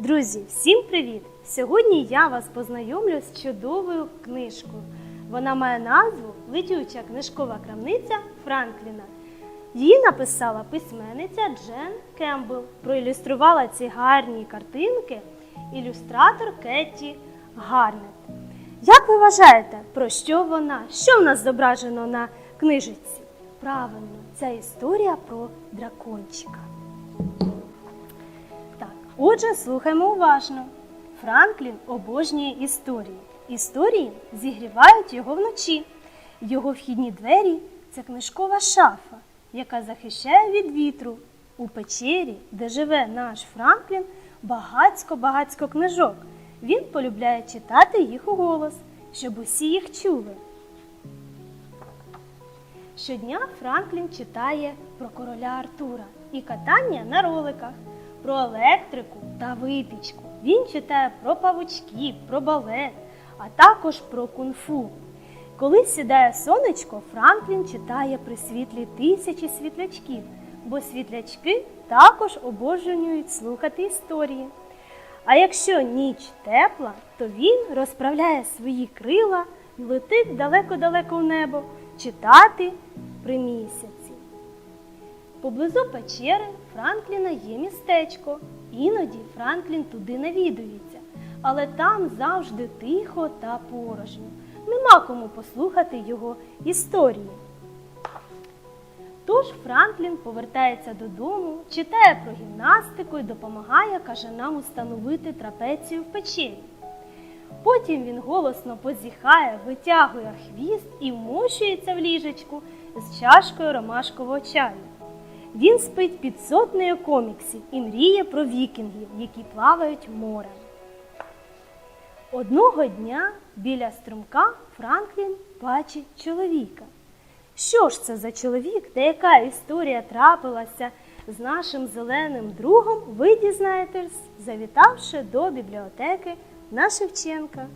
Друзі, всім привіт! Сьогодні я вас познайомлю з чудовою книжкою. Вона має назву Летюча книжкова крамниця Франкліна. Її написала письменниця Джен Кембл. Проілюструвала ці гарні картинки ілюстратор Кетті Гарнет. Як ви вважаєте, про що вона? Що в нас зображено на книжиці? Правильно, це історія про дракончика. Отже, слухаймо уважно. Франклін обожнює історії. Історії зігрівають його вночі. Його вхідні двері це книжкова шафа, яка захищає від вітру. У печері, де живе наш Франклін, багацько-багацько книжок. Він полюбляє читати їх у голос, щоб усі їх чули. Щодня Франклін читає про короля Артура і катання на роликах, про електрику та випічку. Він читає про павучків, про балет, а також про кунг-фу. Коли сідає сонечко, Франклін читає при світлі тисячі світлячків, бо світлячки також обожнюють слухати історії. А якщо ніч тепла, то він розправляє свої крила і летить далеко-далеко в небо читати при місяці. Поблизу печери Франкліна є містечко. Іноді Франклін туди навідується, але там завжди тихо та порожньо. Нема кому послухати його історії. Тож Франклін повертається додому, читає про гімнастику і допомагає кажанам установити трапецію в печері. Потім він голосно позіхає, витягує хвіст і вмощується в ліжечку з чашкою ромашкового чаю. Він спить під сотнею коміксів і мріє про вікінгів, які плавають морем. Одного дня біля струмка Франклін бачить чоловіка. Що ж це за чоловік та яка історія трапилася з нашим зеленим другом, ви дізнаєтесь, завітавши до бібліотеки на Шевченка.